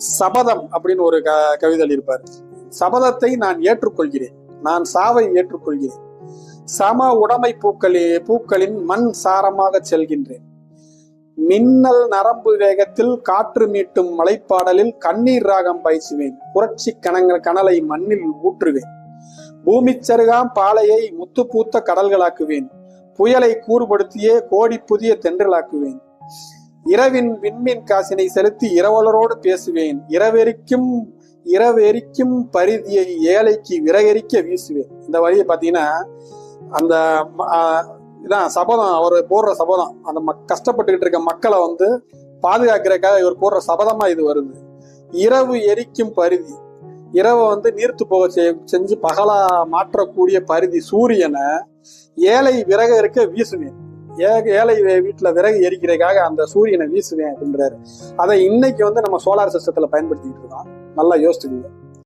சபதம் அப்படின்னு ஒரு க கவிதை இருப்பார். சபதத்தை நான் ஏற்றுக்கொள்கிறேன். நான் சாவை ஏற்றுக்கொள்கிறேன். சம உடைமை பூக்களே பூக்களின் மண் சாரமாக செல்கின்றேன். மின்னல் நரம்பு வேகத்தில் காற்று மீட்டும் மலைப்பாடலில் கண்ணீர் ராகம் பயிச்சுவேன். புரட்சி கணங்கள் கனலை மண்ணில் ஊற்றுவேன். பூமி சருகாம் பாலையை முத்து பூத்த கடல்களாக்குவேன். புயலை கூறுபடுத்தியே கோடி புதிய தென்றலாக்குவேன். இரவின் விண்மீன் காசினை செலுத்தி இரவலரோடு பேசுவேன். இரவெரிக்கும் இரவெரிக்கும் பரிதியை ஏழைக்கு விறகெரிக்க வீசுவேன். இந்த வழியை பார்த்தீங்கன்னா அந்த ம- இதான் சபதம் அவர் போடுற சபதம். அந்த மக் கஷ்டப்பட்டுக்கிட்டு இருக்க மக்களை வந்து பாதுகாக்கிறக்காக இவர் போடுற சபதமா இது வருது. இரவு எரிக்கும் பரிதி. இரவை வந்து நீர்த்து போக செஞ்சு பகலா மாற்றக்கூடிய பரிதி சூரியனை ஏழை விறகு இருக்க வீசுவேன். ஏ- ஏழை வீட்டில் விறகு எரிக்கிறதுக்காக அந்த சூரியனை வீசுவேன் அப்படின்றாரு. அதை இன்னைக்கு வந்து நம்ம சோலார் சிஸ்டத்தில் பயன்படுத்திக்கிட்டு இருக்கோம். நல்லா யோசிச்சுக்கோங்க.